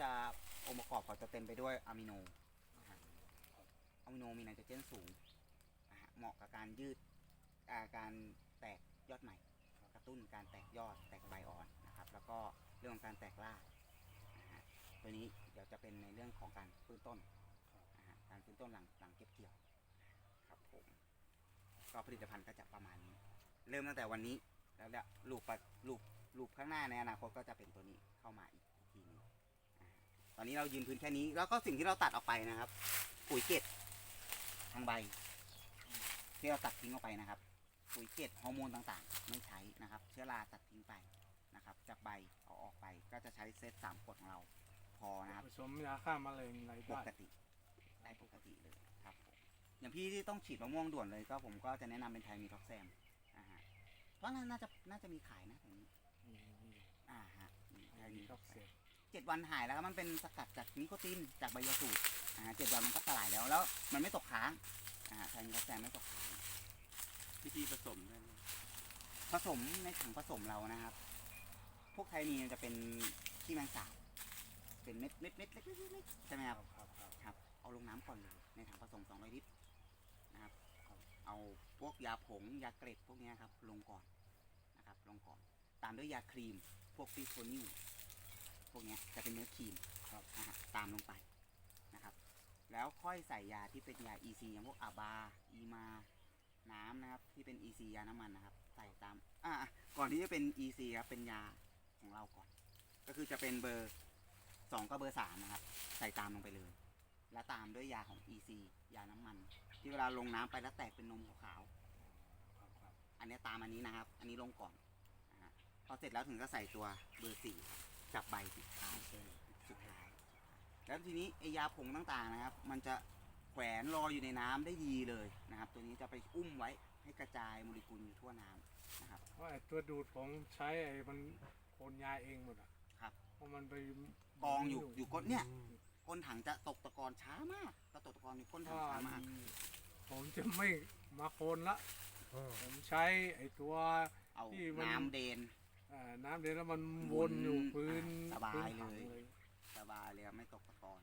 จะองค์ประกอบเขาจะเต็มไปด้วยอะมิโนอะมิโนมีไนโตรเจนสูง เหมาะกับการยืดอาการแตกยอดใหม่ กระตุ้นการแตกยอดแตกใบอ่อนนะครับ แล้วก็เรื่องของการแตกรากตัวนี้เดี๋ยวจะเป็นในเรื่องของการฟื้นต้น การฟื้นต้นหลังหลังเก็บเกี่ยวครับผมก็ผลิตภัณฑ์ก็จะประมาณนี้ เริ่มตั้งแต่วันนี้แล้วเนี่ยลูกปลูกลูกข้างหน้าในอนาคตก็จะเป็นตัวนี้เข้ามาอีกทีหนึงอ่า ตอนนี้เรายืนพื้นแค่นี้ แล้วก็สิ่งที่เราตัดออกไปนะครับ ปุ๋ยเกล็ดทางใบ ที่เราตัดทิ้งออกไปนะครับ ปุ๋ยเกล็ดฮอร์โมนต่างๆ ไม่ใช้นะครับ เชื้อราตัดทิ้งไปนะครับ จากใบเอาออกไปก็จะใช้เซตสามขวดของเราพอนะครับผสมยาฆ่าแมลงอะไรปได้กติได้ปกติเลยครับผมอย่างพี่ที่ต้องฉีดมะม่วงด่วนเลยก็ผมก็จะแนะนำเป็นไทยมีท็อกแซมอ่าฮะเพราะน่าน่าจะน่าจะมีขายนะตรงนี้มีมีอ่าฮะมีไทยมีมีท็อกเซนเจ็ ดวันหายแล้วครับมันเป็นสกัดจากนิโคตินจากใบยาสูบอ่าฮะเจ็ดวันมันก็สลายแล้วแล้ว มันไม่ตกค้างอ่าไทยมีท็อกแซมไม่ตกค้างวิธีผสมนั่นผสมในถังผสมเรานะครับ พวกไทยมีมันจะเป็นขี้แมงสาบเป็นเม็ดเม็ดเม็ดเล็กๆเล็กๆใช่ไหมคครัรับบครับครับครับ เอาลงน้ำก่อนเลยในถังผสม200ลิตรนะครับครับ เอาพวกยาผงยาเกล็ดพวกเนี้ยครับ ลงก่อนนะครับ ลงก่อน ตามด้วยยาครีม พวกฟิโทนิล พวกนี้จะเป็นเนื้อครีมครับนะฮะตามลงไปนะครับ แล้วค่อยใส่ยาที่เป็นยา EC อย่างพวกอาบา อีมา น้ำนะครับ ที่เป็น EC ยาน้ำมันนะครับ ใส่ตามอ่าก่อนที่จะเป็น EC ครับเป็นยาของเราก่อน ก็คือจะเป็นเบอร์สองกับเบอร์สามนะครับ ใส่ตามลงไปเลย แล้วตามด้วยยาของ EC ยาน้ำมัน ที่เวลาลงน้ำไปแล้วแตกเป็นนมขาวๆอันนี้ตามอันนี้นะครับ อันนี้ลงก่อนนะพอเสร็จแล้วถึงจะใส่ตัวเบอร์สี่ จับใบสุดท้ายสุดท้าย แล้วทีนี้ไอยาผงต่างๆนะครับ มันจะแขวนรออยู่ในน้ำได้ดีเลยนะครับ ตัวนี้จะไปอุ้มไว้ให้กระจายโมเลกุลอยู่ทั่วน้ำนะครับเพราะไอ้ตัวดูดของใช้ไอ้มันโคนยาเองหมดอะครับเพราะมันไปกองอยู่อยู่ก้นเนี่ยก้นถังจะตกตะกอนช้ามากจะตกตะกอนในก้นถังถ้าช้ามาก ผมจะไม่มาโคนละผมใช้ไอ้ตัวเอาที่มันน้ำเดนเอ่อน้ำเดี๋ยวแล้วมันวนอยู่พื้นอ่าสบายพื้นถังเลย สบายเลยครับไม่ตกตะกอน